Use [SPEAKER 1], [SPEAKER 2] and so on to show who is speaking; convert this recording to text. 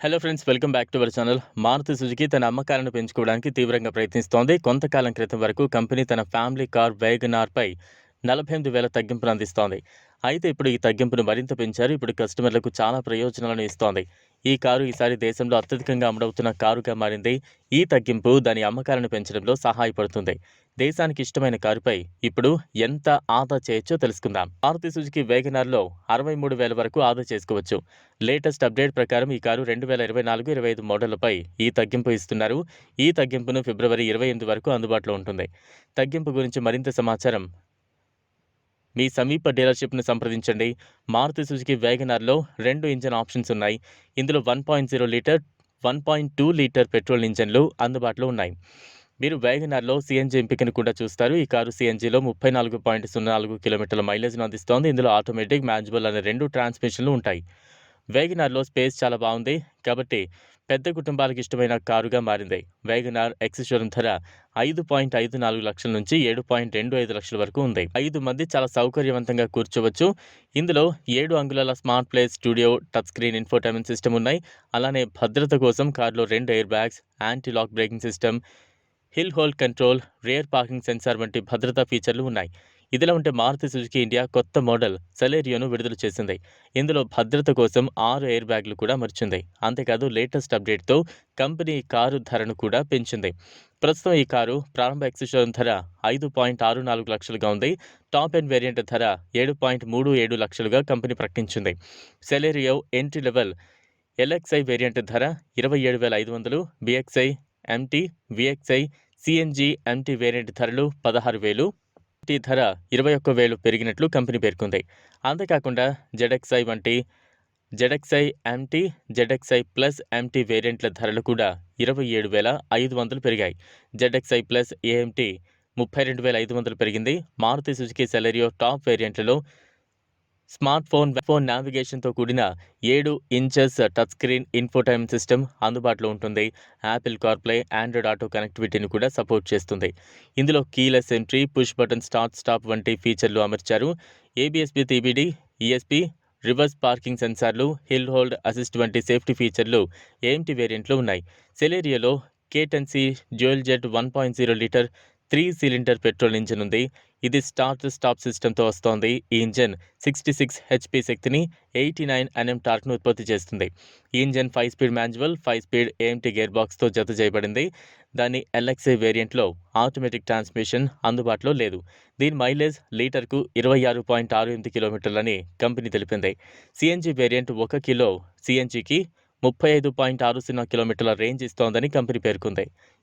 [SPEAKER 1] Hello friends welcome back to our channel Maruti Suzuki తన అమ్మకాలను పెంచుకోవడానికి తీవ్రంగా ప్రయత్నిస్తోంది. కొంతకాలం క్రితం వరకు కంపెనీ తన ఫ్యామిలీ కార్ వేగనార్పై నలభై ఎనిమిది వేల తగ్గింపును అందిస్తోంది. అయితే ఇప్పుడు ఈ తగ్గింపును మరింత పెంచారు. ఇప్పుడు కస్టమర్లకు చాలా ప్రయోజనాలను ఇస్తోంది. ఈ కారు ఈసారి దేశంలో అత్యధికంగా అమ్ముడవుతున్న కారుగా మారింది. ఈ తగ్గింపు దాని అమ్మకాలను పెంచడంలో సహాయపడుతుంది. దేశానికి ఇష్టమైన కారుపై ఇప్పుడు ఎంత ఆదా చేయొచ్చో తెలుసుకుందాం. మారుతి సుజుకి వేగనార్లో అరవై మూడు వేల వరకు ఆదా చేసుకోవచ్చు. లేటెస్ట్ అప్డేట్ ప్రకారం ఈ కారు రెండు వేల ఇరవై నాలుగు ఇరవై ఐదు మోడళ్ళపై ఈ తగ్గింపు ఇస్తున్నారు. ఈ తగ్గింపును ఫిబ్రవరి ఇరవై ఎనిమిది వరకు అందుబాటులో ఉంటుంది. తగ్గింపు గురించి మరింత సమాచారం మీ సమీప డీలర్షిప్ను సంప్రదించండి. మారుతి సుజుకి వేగనార్లో రెండు ఇంజన్ ఆప్షన్స్ ఉన్నాయి. ఇందులో one point zero litre one point two litre petrol ఇంజన్లు అందుబాటులో ఉన్నాయి. మీరు వేగనార్లో సిఎన్జి ఎంపికను కూడా చూస్తారు. ఈ కారు సీఎన్జీలో ముప్పై నాలుగు పాయింట్ సున్నా నాలుగు కిలోమీటర్ల మైలేజ్ను అందిస్తోంది. ఇందులో ఆటోమేటిక్ మాన్యువల్ అనే రెండు ట్రాన్స్మిషన్లు ఉంటాయి. వేగనార్లో స్పేస్ చాలా బాగుంది. కాబట్టి పెద్ద కుటుంబాలకు ఇష్టమైన కారుగా మారింది. వేగనార్ ఎక్సిషోరం ధర ఐదు పాయింట్ ఐదు నాలుగు లక్షల నుంచి ఏడు పాయింట్ రెండు ఐదు లక్షల వరకు ఉంది. ఐదు మంది చాలా సౌకర్యవంతంగా కూర్చోవచ్చు. ఇందులో ఏడు అంగుళాల smart play studio touch screen infotainment system ఉన్నాయి. అలానే భద్రత కోసం కారులో రెండు air bags anti lock braking system hill hold control rear parking sensor వంటి భద్రతా ఫీచర్లు ఉన్నాయి. ఇదిలా ఉంటే మారుతి సుజుకి ఇండియా కొత్త మోడల్ సెలేరియోను విడుదల చేసింది. ఇందులో భద్రత కోసం ఆరు ఎయిర్ బ్యాగ్లు కూడా మర్చింది అంతేకాదు లేటెస్ట్ అప్డేట్తో కంపెనీ కారు ధరను కూడా పెంచింది. ప్రస్తుతం ఈ కారు ప్రారంభ ఎక్సిషన్ ధర ఐదు పాయింట్ ఆరు నాలుగు లక్షలుగా ఉంది. టాప్ ఎండ్ వేరియంట్ ధర ఏడు పాయింట్ మూడు ఏడు లక్షలుగా కంపెనీ ప్రకటించింది. Celerio entry level LXI variant ధర ఇరవై ఏడు వేల ఐదు వందలు VXI MT VXI CNG MT variant ధరలు పదహారు వేలు. టీ ధర ఇరవై ఒక్క వేలు పెరిగినట్లు కంపెనీ పేర్కొంది. అంతేకాకుండా జెడెక్సై వంటి ZXI MT ZXI plus MT వేరియంట్ల ధరలు కూడా ఇరవై ఏడు వేల ఐదు వందలు పెరిగాయి. జెడ్ఎక్స్ఐ ప్లస్ ఏఎంటీ ముప్పై రెండు వేల ఐదు వందలు పెరిగింది. మారుతి సుజుకి సెలరియో టాప్ వేరియంట్లలో స్మార్ట్ ఫోన్ ఫోన్ నావిగేషన్తో కూడిన ఏడు inches touch screen infotainment system అందుబాటులో ఉంటుంది. యాపిల్ కార్ప్లే ఆండ్రాయిడ్ ఆటో కనెక్టివిటీని కూడా సపోర్ట్ చేస్తుంది. ఇందులో keyless entry push button start stop వంటి ఫీచర్లు అమర్చారు. ఏబిఎస్పి TBD ESP reverse parking sensors hill hold assist వంటి సేఫ్టీ ఫీచర్లు ఏంటి వేరియంట్లో ఉన్నాయి. సెలేరియాలో K ten C dual jet one point zero litre three cylinder petrol engine ఉంది. ఇది స్టార్ట్ స్టాప్ సిస్టంతో వస్తోంది. ఈ ఇంజన్ సిక్స్టీ సిక్స్ హెచ్పి శక్తిని ఎయిటీ నైన్ ఎన్ఎం టార్క్ను ఉత్పత్తి చేస్తుంది. ఈ engine five speed manual five speed AMT gear బాక్స్తో జత చేయబడింది. దాని ఎల్ఎక్సీ వేరియంట్లో ఆటోమేటిక్ ట్రాన్స్మిషన్ అందుబాటులో లేదు. దీని మైలేజ్ లీటర్కు ఇరవై ఆరు పాయింట్ ఆరు ఎనిమిది కిలోమీటర్లని కంపెనీ తెలిపింది. సిఎన్జి వేరియంట్ ఒక కిలో సిఎన్జికి ముప్పై ఐదు పాయింట్ ఆరు సున్నా కిలోమీటర్ల రేంజ్ ఇస్తోందని కంపెనీ పేర్కొంది.